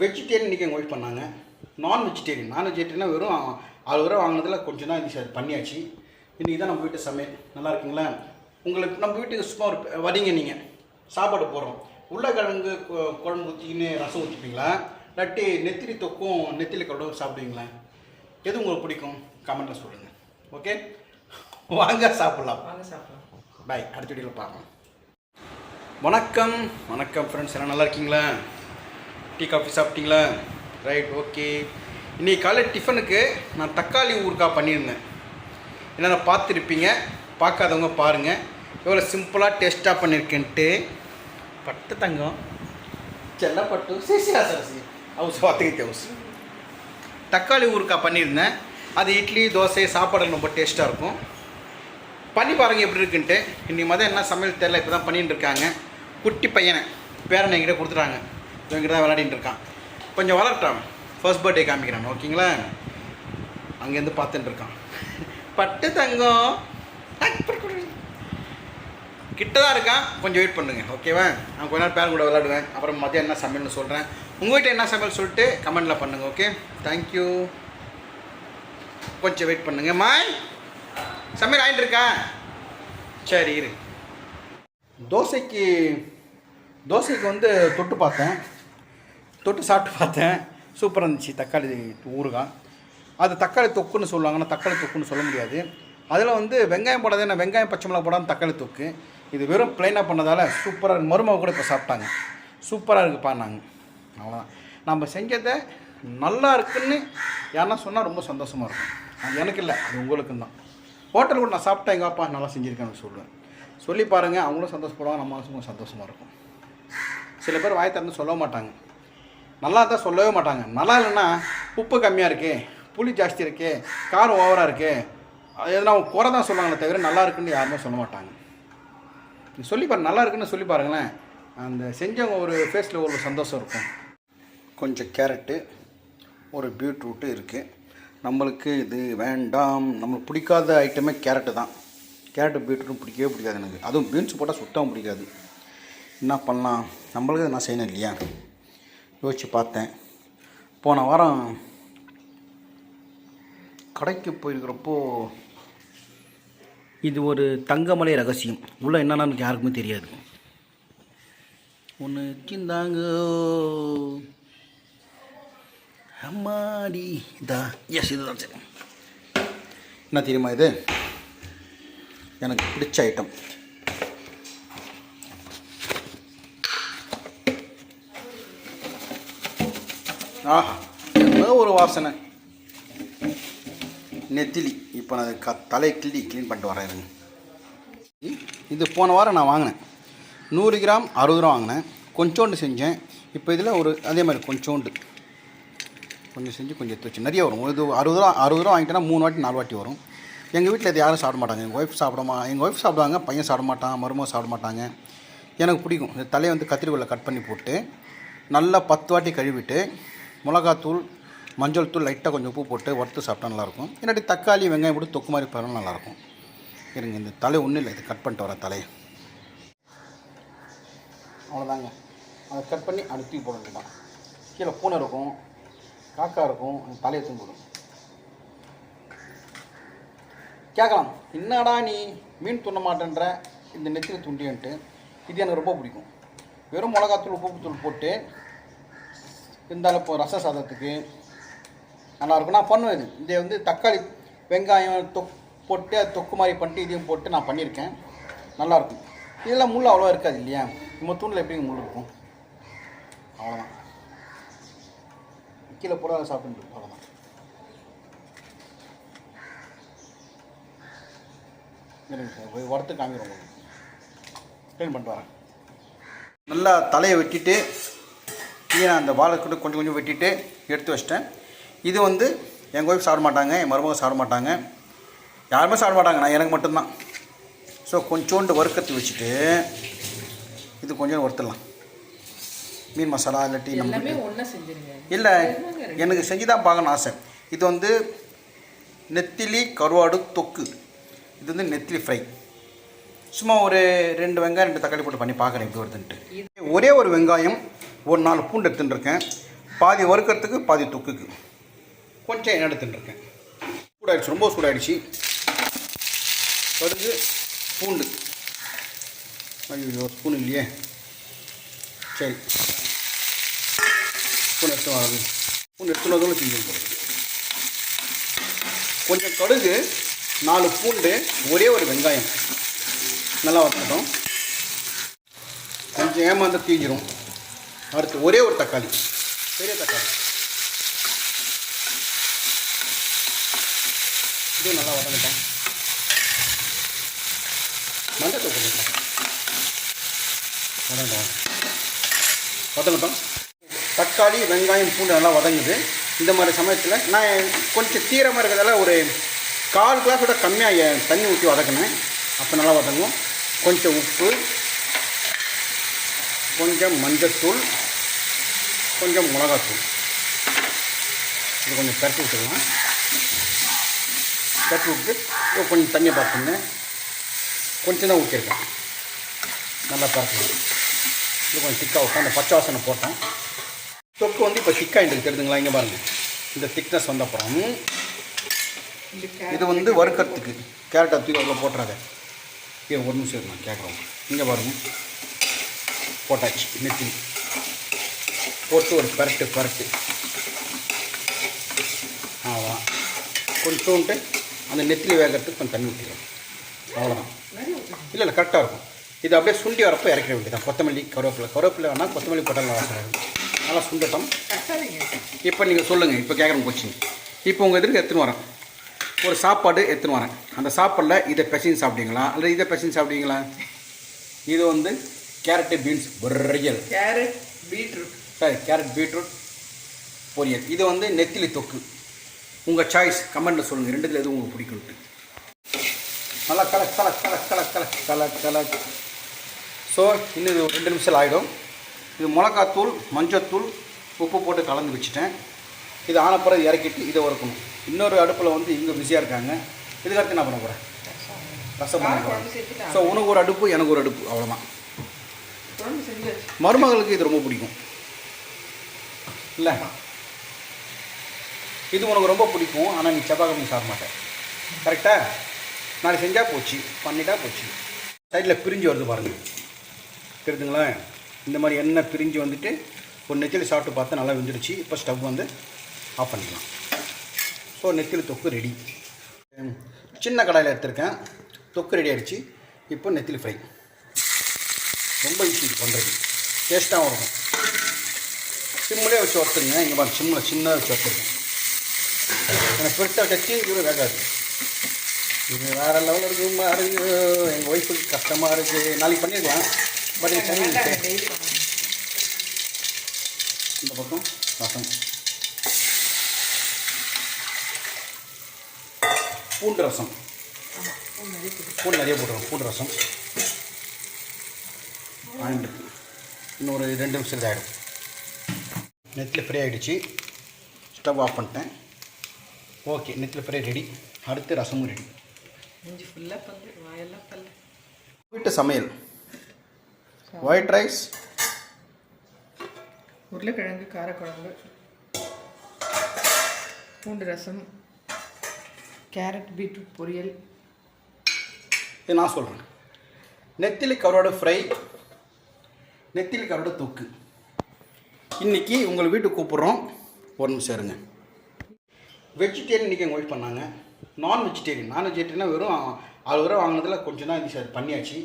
Vegetarian இன்றைக்கி எங்கள் wife பண்ணாங்க. நான் வெஜிடேரியன் நான் வெஜிடேரியனா வெறும் அது வரை வாங்கினதில் கொஞ்சம் தான் இருந்துச்சு அது பண்ணியாச்சு. இன்றைக்கி தான் நம்ம வீட்டு சமையல். நல்லா இருக்குங்களா? உங்களுக்கு நம்ம வீட்டுக்கு சும்மா ஒரு வரீங்க நீங்கள் சாப்பாடு போடுறோம். உருளைக்கிழங்கு குழம்பு ஊற்றிக்கின்னு ரசம் ஊற்றிப்பீங்களா இல்லாட்டி நெத்திலி தொக்கும் நெத்திலி குழம்பு சாப்பிடுவீங்களா? எது உங்களுக்கு பிடிக்கும்? கமெண்ட்டில் சொல்லுங்கள் ஓகே வாங்க சாப்பிட்லாம். வாங்க சாப்பிடலாம். பாய் அடுத்த வீடியோவில் பார்க்கலாம். வணக்கம். வணக்கம் ஃப்ரெண்ட்ஸ் எல்லாம் நல்லா இருக்கீங்களா? டீ காஃபி சாப்பிட்டீங்களா? ரைட் ஓகே இன்றைக்கி காலை டிஃபனுக்கு நான் தக்காளி ஊறுகாய் பண்ணியிருந்தேன். என்னென்ன பார்த்துருப்பீங்க பார்க்காதவங்க பாருங்கள் எவ்வளோ சிம்பிளாக டேஸ்ட்டாக பண்ணியிருக்கேன்ட்டு. பட்டு தங்கம். செல்லப்பட்டு சிசியா சரசி ஹவுஸ் வாத்துக்கிட்டு ஹவுஸ் தக்காளி ஊறுகாய் பண்ணியிருந்தேன். அது இட்லி தோசை சாப்பாடு ரொம்ப டேஸ்ட்டாக இருக்கும். பண்ணி பாருங்கள் எப்படி இருக்குன்ட்டு. இன்றைக்கி மதம் என்ன சமையல் தெரில இப்போ தான் பண்ணிட்டு இருக்காங்க. குட்டி பையனை பேரனை என்கிட்ட கொடுத்துட்டாங்க. இவங்கிட்ட தான் விளையாடிட்டு இருக்கான். கொஞ்சம் வளர்ட்டான் ஃபர்ஸ்ட் பர்த்டே காமிக்கிறான். ஓகேங்களா? அங்கேருந்து பார்த்துட்டு இருக்கான். பட்டு தங்கம். கிட்ட தான் இருக்கான். கொஞ்சம் வெயிட் பண்ணுங்க. ஓகேவா? நான் கொஞ்ச நேரம் பேரன் கூட விளையாடுவேன். அப்புறம் மதியம் என்ன சமையல்னு சொல்கிறேன் உங்கள் வீட்டில் என்ன சமையல் சொல்லிட்டு கமெண்ட்டில் பண்ணுங்கள் ஓகே? தேங்க்யூ கொஞ்சம் வெயிட் பண்ணுங்க. மாய் சமையல் ஆகிட்டு இருக்கா? சரி இரு. தோசைக்கு தோசைக்கு வந்து தொட்டு பார்த்தேன். தொட்டு சாப்பிட்டு பார்த்தேன். சூப்பராக இருந்துச்சு. தக்காளி ஊறுகாய் அது தக்காளி தொக்குன்னு சொல்லுவாங்கன்னா தக்காளி தொக்குன்னு சொல்ல முடியாது. அதில் வந்து வெங்காயம் போடாது என்ன? வெங்காயம் பச்சை மிளகா போடாமல் தக்காளி தொக்கு. இது வெறும் ப்ளைனாக பண்ணதால் சூப்பராக மருமக கூட இப்போ சாப்பிட்டாங்க. சூப்பராக இருக்குப்பா நாங்கள் அவ்வளோதான் நம்ம செஞ்சதை நல்லா இருக்குன்னு யாருன்னா சொன்னால் ரொம்ப சந்தோஷமாக இருக்கும். அது எனக்கு இல்லை. அது உங்களுக்கும் தான். ஹோட்டல் கூட நான் சாப்பிட்டேன். எங்கள் அப்பா நல்லா செஞ்சுருக்கேன்னு சொல்லுவேன் சொல்லி பாருங்கள் அவங்களும் சந்தோஷப்படுவாங்க. நம்ம சந்தோஷமாக இருக்கும். சில பேர் வாய் திறந்து சொல்ல மாட்டாங்க. நல்லா தான் சொல்லவே மாட்டாங்க. நல்லா இல்லைன்னா உப்பு கம்மியாக இருக்கே புளி ஜாஸ்தி இருக்கே காரம் ஓவராக இருக்கே அது எதனா அவங்க குறை தான் சொல்லுவாங்களே தவிர நல்லா இருக்குன்னு யாருமே சொல்ல மாட்டாங்க. நீ சொல்லி பாரு நல்லா இருக்குன்னு சொல்லி பாருங்களேன். அந்த செஞ்சவங்க ஒரு ஃபேஸில் ஒரு சந்தோஷம் இருக்கும். கொஞ்சம் கேரட்டு ஒரு பீட்ரூட்டு இருக்குது நம்மளுக்கு இது வேண்டாம் நம்மளுக்கு பிடிக்காத ஐட்டமே கேரட்டு தான். கேரட்டு பீட்ரூட்டும் பிடிக்கவே பிடிக்காது எனக்கு. அதுவும் பீன்ஸ் போட்டால் சுத்தமாக பிடிக்காது. என்ன பண்ணலாம்? நம்மளுக்கு நான் செய்யணும் இல்லையா? யோசித்து பார்த்தேன். போன வாரம் கடைக்கு போயிருக்கிறப்போ இது ஒரு தங்கமலை ரகசியம். உள்ள என்னன்னு எனக்கு யாருக்குமே தெரியாது. ஒன்று கிந்தாங்க. அம்மாடி. இதா. எஸ் இதுதான் சரி. என்ன தெரியுமா இது? எனக்கு பிடிச்ச ஐட்டம் ஆஹா என்ன ஒரு வாசனை. நெத்திலி. இப்போ நான் க தலை கிள்ளி க்ளீன் பண்ணிட்டு வரேன் இருங்க. இது போன வாரம் நான் வாங்கினேன். நூறு கிராம் அறுபது ரூபா வாங்கினேன். கொஞ்சோண்டு செஞ்சேன். இப்போ இதில் ஒரு அதே மாதிரி கொஞ்சோண்டு. கொஞ்சம் செஞ்சு கொஞ்சம் எடுத்து வச்சு. நிறைய வரும். இது அறுபது ரூபா அறுபது ரூபா வாங்கிட்டேன்னா மூணு வாட்டி நாலு வாட்டி வரும். எங்கள் வீட்டில் இது யாரும் சாப்பிட மாட்டாங்க. எங்கள் ஒய்ஃப் சாப்பிடமா எங்கள் ஒய்ஃப் சாப்பிடுவாங்க பையன் சாப்பிட மாட்டான் மருமக சாப்பிட மாட்டாங்க. எனக்கு பிடிக்கும். இந்த தலையை வந்து கத்திரிக்கோலில் கட் பண்ணி போட்டு நல்லா பத்து வாட்டி கழுவிட்டு மிளகாத்தூள் மஞ்சள் தூள் லைட்டாக கொஞ்சம் உப்பு போட்டு வறுத்து சாப்பிட்டா நல்லாயிருக்கும். இல்லாட்டி தக்காளி வெங்காயம் போட்டு தொக்கு மாதிரி பண்ணாலும் நல்லாயிருக்கும். இருங்க இந்த தலை ஒன்றும் இல்லை இது கட் பண்ணிட்டு வரேன் தலையை அவ்வளோதாங்க அதை கட் பண்ணி அடுத்து போட கீழே பூனை இருக்கும் காக்கா இருக்கும் அந்த தலையை தூங்கிடும் கேட்கலாம். என்னடா நீ மீன் துண்ண மாட்டேன்ற இந்த நெத்தியில் துண்டியன்ட்டு? இது எனக்கு ரொம்ப பிடிக்கும். வெறும் மிளகாத்தூள் உப்பு தூள் போட்டு இருந்தாலும் இப்போ ரச சாதத்துக்கு நல்லாயிருக்கும். நான் பண்ணுவேன். இது இதை வந்து தக்காளி வெங்காயம் தொக் போட்டு அது தொக்கு மாதிரி பண்ணிட்டு இதையும் போட்டு நான் பண்ணியிருக்கேன். நல்லாயிருக்கும். இதெல்லாம் முள் அவ்வளோ இருக்காது இல்லையா? நம்ம தூண்டில் எப்படி முள் இருக்கும்? அவ்வளோதான் கீழே போட சாப்பிட்டு அவ்வளோதான் இருங்க சார் போய் வறுத்து காமிக்கிறோம் க்ளீன் பண்ணிட்டு வரேன். நல்லா தலையை வெட்டிட்டு கீழே அந்த வாழை கூட கொஞ்சம் கொஞ்சம் வெட்டிட்டு எடுத்து வச்சிட்டேன். இது வந்து எங்கள் ஒய்ஃப் சாப்பிட மாட்டாங்க என் மருமக சாப்பிட மாட்டாங்க. யாருமே சாப்பிட மாட்டாங்க நான் எனக்கு மட்டும்தான். ஸோ கொஞ்சோண்டு வறுக்கத்து வச்சுட்டு இது கொஞ்சம் வறுத்துடலாம். மீன் மசாலா இல்லாட்டி நம்ம இல்லை எனக்கு செஞ்சு தான் பார்க்கணும் ஆசை. இது வந்து நெத்திலி கருவாடு தொக்கு. இது வந்து நெத்திலி ஃப்ரை. சும்மா ஒரு ரெண்டு வெங்காயம் ரெண்டு தக்காளி போட்டு பண்ணி பார்க்குறேன் எப்படி வருதுன்ட்டு. ஒரே ஒரு வெங்காயம் ஒரு நாலு பூண்டு எடுத்துட்டுருக்கேன். பாதி வறுக்கிறதுக்கு பாதி தொக்குக்கு. கொஞ்சம் எண்ணெய் எடுத்துட்டுருக்கேன். சூடாயிடுச்சு ரொம்ப சூடாயிடுச்சு. கடுகு பூண்டு. ஐயோ ஸ்பூன் இல்லையே. சரி. ஸ்பூன் எடுத்து வராது ஸ்பூன் எடுத்துனதும் செஞ்சு போகிறது கொஞ்சம் கடுகு நாலு பூண்டு ஒரே ஒரு வெங்காயம். நல்லா வதக்கட்டும். கொஞ்சம் ஏமாந்து தீஞ்சிரும். அடுத்து ஒரே ஒரு தக்காளி. பெரிய தக்காளி. இதுவும் நல்லா வதங்கிட்டேன். மஞ்சள் போட்டுக்கிட்டேன் வதங்கிட்டோம். வதங்கிட்டோம். தக்காளி வெங்காயம் பூண்டு நல்லா வதங்குது. இந்த மாதிரி சமயத்தில் நான் கொஞ்சம் தீரமாக இருக்கிறதால ஒரு கால் கிளாஸோட கம்மியாக தண்ணி ஊற்றி வதக்கினேன். அப்போ நல்லா வதங்கும். கொஞ்சம் உப்பு கொஞ்சம் மஞ்சத்தூள் கொஞ்சம் மிளகாத்தூள். இது கொஞ்சம் பரட்டி விட்டுக்கலாம். பரட்டி விட்டு கொஞ்சம் தண்ணியை பார்த்துங்க கொஞ்சம் தான் ஊற்றிருக்கேன் நல்லா பரட்டணும் இது கொஞ்சம் திக்காக விட்டேன் அந்த பச்சை வாசனை போட்டேன். தொக்கு வந்து இப்போ திக்காயிட்டு தெரியுதுங்களா? இங்கே பாருங்கள் இந்த திக்னஸ் வந்த அப்புறம் இது வந்து வறுக்கிறதுக்கு கேரட்டை தூக்கி அதில் போட்டுறாங்க இது ஒரு நிமிஷம் நான் கேட்குறோம் இங்கே பாருங்கள் போட்டாச்சு நெத்தி போட்டு ஒரு பரட்டு பரட்டு. அவ்வளோதான் கொஞ்சோண்டு அந்த நெத்திலி வேகிறதுக்கு கொஞ்சம் தண்ணி ஊற்றிடும் அவ்வளோதான் இல்லை இல்லை கரெக்டாக இருக்கும். இது அப்படியே சுண்டி வரப்போ இறக்கிட வேண்டியதான் கொத்தமல்லி கருவேப்பிலை. கருவேப்பிலை வேணால் கொத்தமல்லி போட்டால் நல்லா நல்லா சுண்டட்டும். இப்போ நீங்கள் சொல்லுங்கள் இப்போ கேட்குறேன் போச்சு இப்போ உங்கள் எதிர்க்கு எடுத்துன்னு வரேன். ஒரு சாப்பாடு எடுத்துன்னு வரேன். அந்த சாப்பாடில் இதை பெசின்னு சாப்பிட்டீங்களா அல்லது இதை பெசின்னு சாப்பிட்டீங்களா இது வந்து கேரட்டு பீன்ஸ் பொரியல் கேரட் பீட்ரூட் சரி கேரட் பீட்ரூட் பொரியல். இது வந்து நெத்திலி தொக்கு. உங்கள் சாய்ஸ் கமெண்ட்டில் சொல்லுங்கள் ரெண்டுத்தில் எது உங்களுக்கு பிடிக்கும்ட்டு நல்லா கலக் கலக் கலக் கலக் கலக் கலக் கலக் ஸோ இன்னும் இது ஒரு ரெண்டு நிமிஷம் ஆகிடும் இது மிளகாத்தூள் மஞ்சத்தூள் உப்பு போட்டு கலந்து வச்சுட்டேன். இது ஆன பிறகு இறக்கிட்டு இதை வறுக்கணும். இன்னொரு அடுப்பில் வந்து இவங்க பிஸியாக இருக்காங்க. இதுக்கு அடுத்து என்ன பண்ண போகிறேன் ரசம். பண்ண போகிறேன் ஸோ உனக்கு ஒரு அடுப்பு எனக்கு ஒரு அடுப்பு. அவ்வளோதான் மருமகளுக்கு இது ரொம்ப பிடிக்கும். இல்லை. இது உனக்கு ரொம்ப பிடிக்கும் ஆனால் நீ செவ்வாய்க்கிழமை சாப்பிட மாட்டேன் கரெக்டாக நாளைக்கு செஞ்சால் போச்சு பண்ணிட்டா போச்சு. சைடில் பிரிஞ்சு வருது பாருங்கள் தெரியுதுங்களேன் இந்த மாதிரி எண்ணெய் பிரிஞ்சு வந்துட்டு ஒரு நெத்திலி சாப்பிட்டு பார்த்தா நல்லா வெந்துடுச்சு. இப்போ ஸ்டவ் வந்து ஆஃப் பண்ணிக்கலாம். ஸோ நெத்திலி தொக்கு ரெடி சின்ன கடாயில் எடுத்திருக்கேன். தொக்கு ரெடி ஆகிடுச்சு இப்போ நெத்திலி ஃப்ரை ரொம்ப ஈஸி பண்ணுறது டேஸ்ட்டாகவும் இருக்கும் சிம்மிலே வச்சு வறுத்துருங்க. இங்கே பாருங்க சிம்மில் சின்னதாக வச்சு வறுத்துருங்க. எனக்கு பெருசாக கட்சி இது வேகாது. இது வேறு லெவலில் இருக்கு பாருங்க. எங்கள் ஒய்ஃபுக்கு கஷ்டமாக இருக்குது நாளைக்கு பண்ணிடலாம். பட் இந்த பக்கம் ரசம். பூண்டு ரசம். பூண்டு நிறைய போட்டுருவோம் பூண்டு ரசம். ஆண்டு. இன்னொரு ரெண்டு நிமிஷம் இதாகிடும் நெத்தில் ஃப்ரை ஆகிடுச்சு ஸ்டவ் ஆஃப் பண்ணிட்டேன். ஓகே நெத்தில் ஃப்ரை ரெடி. அடுத்து ரசமும் ரெடி. வீட்டு சமையல். ஒயிட் ரைஸ் உருளைக்கிழங்கு காரக்குழம்பு. பூண்டு ரசம். கேரட் பீட்ரூட் பொரியல். இது நான் சொல்கிறேன் நெத்திலி கரோட ஃப்ரை நெத்திலி கரோட தூக்கு. இன்னைக்கு உங்களை வீட்டுக்கு கூப்பிட்றோம். ஒரு நிமிஷம் இருங்க. வெஜிடேரியன் இன்றைக்கி எங்கள் ஒய்ஃப் பண்ணாங்க. நான் வெஜிடேரியன் நான் வெஜிடேரியனா வெறும் அது வரை வாங்கினதில் கொஞ்சம் தான் இது பண்ணியாச்சு.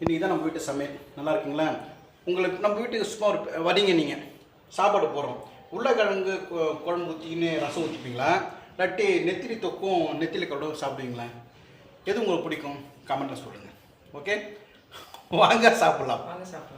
இன்றைக்கி தான் நம்ம வீட்டு சமையல். நல்லா இருக்குங்களா? உங்களுக்கு நம்ம வீட்டுக்கு சும்மா ஒரு வரீங்க நீங்கள் சாப்பாடு போடுறோம். உருளைக்கிழங்கு குழம்பு ஊற்றிக்கின்னு ரசம் ஊற்றிப்பீங்களா இல்லாட்டி நெத்திலி தொக்கும் நெத்திலி கரோடும் சாப்பிடுவீங்களா? எது உங்களுக்கு பிடிக்கும்? கமெண்ட்டில் சொல்லுங்கள் ஓகே வாங்க சாப்பிட்லாம். வாங்க சாப்பிட்லாம்.